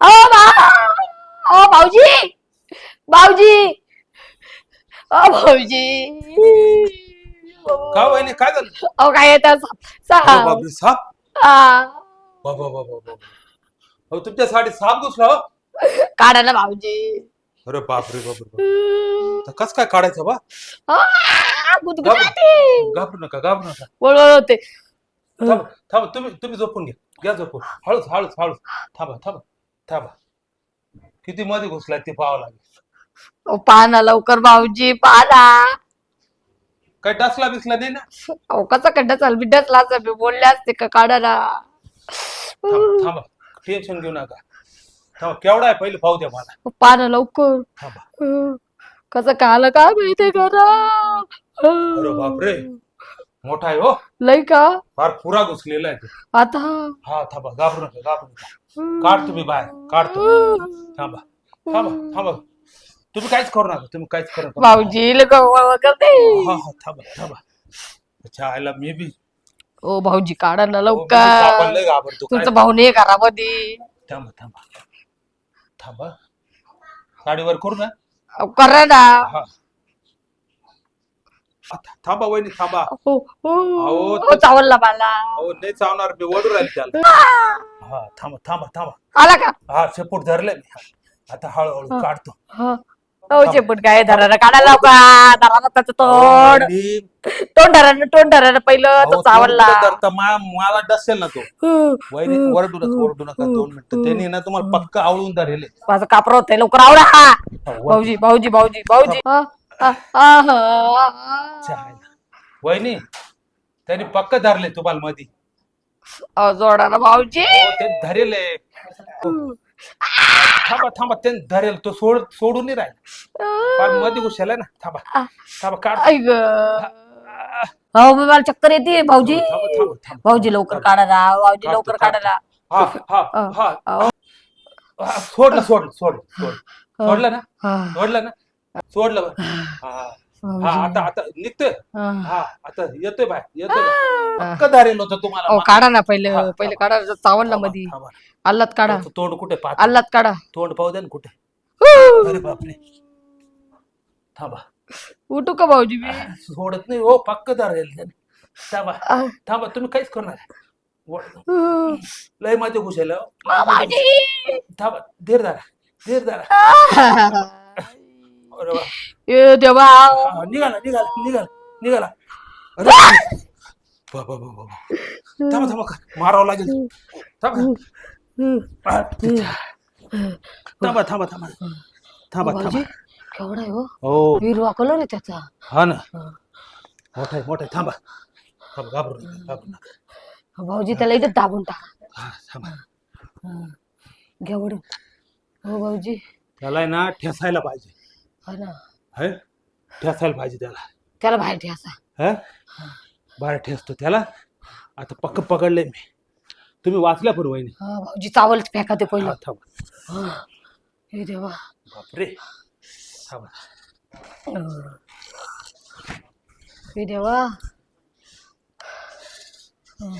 ओ ओ भाऊजी भाऊजी ओ भाऊजी का वहिनी काय झालं ओ काय येतात अरे साप बापरे साप हा. बाबा बाबा बाबा अहो तुमच्या साडीत साप घुसला हो काढा ना भाऊजी अरे बापरे बापरे बाप. आता कस काय काढायचं बा आ, गुदगुदाते. घाबरू नका घाबरू नका वळवळ होते थांब थांब तुम्ही तुम्ही झोपून घ्या घ्या झोपून. हळूच हळूच हळूच. थांबा थांबा थांबा. किती मध्ये घुसलाय ते पाहावं लागेल. अहो, पाहा लवकर भाऊजी पाहा काय डसला बिसला नाही ना. अहो कसा खड्डा चाल बिड्डाच लाचा मी बोलले असते का काढा ना थांबा थांबा. टेन्शन घेऊ नका. थांबा केवढा आहे पहिले पाहू द्या मला. पाहा ना लवकर. थांबा. कसं काल काय माहितीये करा अरे बापरे. मोठा आहे हो. लय का? फार पुरा घुसलेला आहे तो. आता? हा थांबा घाबरू नका घाबरू नका. काढ तुम्ही बाहेर काढतो थांबा थांबा थांबा. तुम्ही काहीच करू नका तुम्ही काहीच करू नका. भाऊजी करते. हा हा थांबा थांबा. अच्छा आयला मी बी. ओ भाऊजी काढा ना लवकर. घाबरतो काय तुमचा भाऊ नाही घरामध्ये. थांबा थांबा. थांबा. साडीवर करू ना. अहो, करा ना. हा. थांबा वहिनी थांबा. हो. अहो, हो, मला. अहो नाही चावणार मी ओढू राहील त्याला. हा थांबा थांबा थांबा. आला का? हा शेपूट धरले मी. आता हळूहळू काढतो. हा. हो शेपूट काय धरायला काढा त्याचं तोंड. तोंड तोंड पहिलं अहो, तो धरता? मा- मला डसेल ना तो. हं. वहिनी ओरडू नका ओरडू नका दोन मिनिटं. त्यांनी ना तुम्हाला पक्क आवळून धरेल माझं कापर होतंय लवकर आवडा हा भाऊजी भाऊजी भाऊजी भाऊजी. हा. वहिनी त्यांनी पक्क धरले तुम्हाला मधी. जोडा ना भाऊजी. हो, ते धरेल आहे. थांबा थांबा ते धरेल तो सोड सोडून नाही राहील. फारमध्ये घुसेला ना. थांबा थांबा काढ. ऐ ग हो मला चक्कर येते भाऊजी. थांबा थांबा थांबा. भाऊजी लवकर काढा ना भाऊजी काढतो, लवकर काढा ना हा हा हा. हा, सोडलं सोडलं सोड सोड सोडलं ना? हा, सोडलं ना? सोडलं बरं. हा. हा. आता आता निघतोय. हा. आता येतोय बाय येतोय बाय. पक्क धरेल होतं तुम्हाला अहो काढा ना पहिले हा, पहिले. काढा चावलला थांबा, थांबा. अल्लात काढा. तोंड कुठे पाहत? अल्लात काढा. तोंड पाहू द्या ना कुठे? अरे बापरे. थांबा. उठू का भाऊजी मी? सोडत नाही हो पक्क धरेल. त्याने थांबा थांबा तुम्ही काहीच करणार नाही. वळ. हं. लय हो. भाऊजी! थांबा धीर धरा धीर धरा. अरे वा. ए देवा. हा, निघाला निघाला निघाला निघाला. अरे बाबा बाबा बाबा थांबा थांबा मारावं लागेल. थांबा. आ, थांबा थांबा थांबा. थांबा थांबा. केवढा आहे हो? हो. हिरवा कलर आहे त्याचा. हा ना. मोठा आहे मोठा आहे. थांबा. थांबा घाबरू नका घाबरू नका. भाऊजी त्याला इथे दाबून टाका. हा थांबा. घ्या वडून. हो भाऊजी. त्याला आहे ना ठेसायला पाहिजे. हा ना. है? ठेसायला पाहिजे त्याला. त्याला बाहेर ठेसा. है? बाहेर ठेसतो त्याला. आता पक्क पकडले मी. तुम्ही वाचल्या हा भाऊजी चावल फेका ते पहिलं. थांबा. हं. हे देवा. बापरे. थांबा. हं. हे देवा. हं.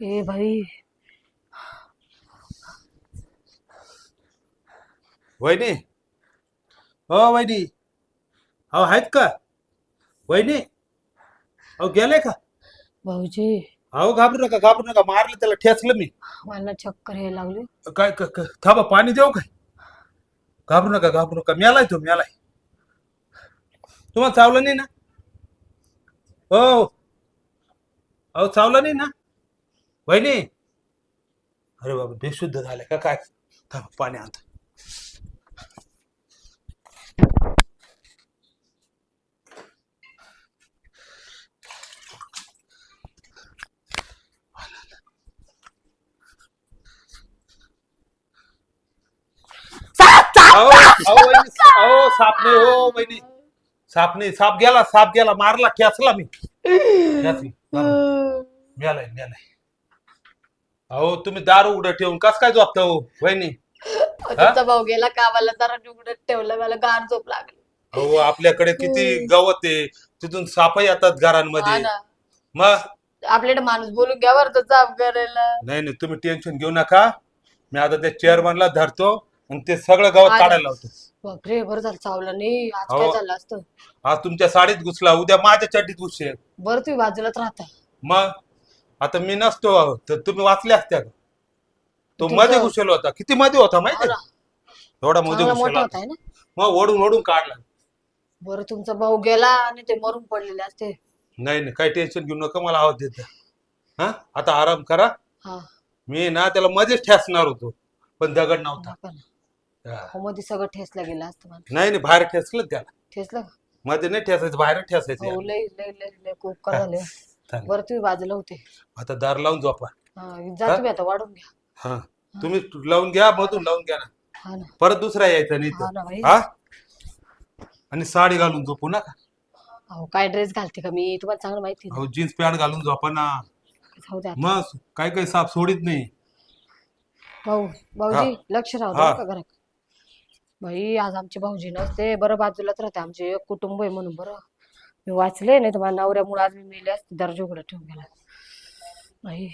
ए भाई वहिनी? हो वहिनी. हो आहेत का? वहिनी? अहो गेले का? भाऊजी. अहो घाबरू नका घाबरू नका. मारलं त्याला ठेचलं मी. मला चक्कर यायला लागली. काय क- क- थांबा पाणी देऊ काय? घाबरू नका घाबरू नका. मेलाय तो मेलाय. तुम्हाला चावलं नाही ना? हो. अहो चावलं नाही ना? वहिनी. अरे बाबा बेशुद्ध झाले का काय? थांबा पाणी आणतो साप, साप! अहो, अहो, वहिनी, अहो, साप नाही हो वहिनी. साप नाही साप गेला साप गेला मारला खेचला मी. खेचला. मेलाय मेलाय अहो तुम्ही दारू उघडं ठेवून कस काय झोपता हो वहिनी? तुमचा भाऊ गेला कामाला जरा उघडत ठेवलं मला गार झोप लागली. अहो आपल्याकडे किती गवत आहे तिथून सापही येतात हा घरांमध्ये ना. मग आपल्याकडे माणूस बोलून घ्या बरं तो करायला. नाही नाही तुम्ही टेन्शन घेऊ नका. मी आता त्या चेअरमनला धरतो. आणि ते सगळं गावात. काढायला लावतो बापरे बरं झालं चावलं. नाही आज हो. काय झालं असतं? आज तुमच्या साडीत घुसला उद्या माझ्या चड्डीत घुसेल. बरं तुम्ही बाजूलाच राहता. मग? आता मी नसतो तर तुम्ही वाचल्या असत्या का तो मध्ये घुसेल होता. किती मध्ये होता हो माहिती ना. एवढा मध्ये चांगला घुसेल मोठा होता. होता है ना? मग ओढून ओढून काढला. बरं तुमचा भाऊ गेला आणि ते मरून पडलेले असते. नाही नाही काही टेन्शन घेऊ नका मला आवाज देत जा. हा? आता आराम करा. हा. मी ना त्याला मध्येच ठेसणार होतो. पण दगड नव्हता. नका ना. हा. हो मध्ये सगळं ठेसला गेलं असतं मला नाही नाही बाहेर ठेसलं त्याला ठेसलं का? मध्ये नाही ठेसायचं बाहेर ठेसायचं हो याला. लय लय लय लय खूप का झाले. चालेल. बरं तुम्ही बाजूला होते. आता दार लावून झोपा. हा जा तुम्ही आता वाढून घ्या. हा. तुम्ही लावून घ्या मधून लावून घ्या ना. हा ना. परत दुसरा यायचा नाही हा ना तर. हा? आणि साडी घालून झोपू नका. अहो काय ड्रेस घालते का मी? तुम्हाला चांगलं माहिती आहे अहो जीन्स पॅन्ट घालून झोपा ना. ना. जाऊ द्या मग काही काही साप सोडित नाही. भाऊ भाऊजी लक्ष राहू हा. द्या का घरात. भाई आज आमचे भाऊजी नसते. बरं बाजूलाच राहते आमचे. एक कुटुंब आहे म्हणून बरं. मी वाचले नाही तर माझ्या नवऱ्यामुळे आज मी मेले असते दर्जोगडं ठेवून गेला नाही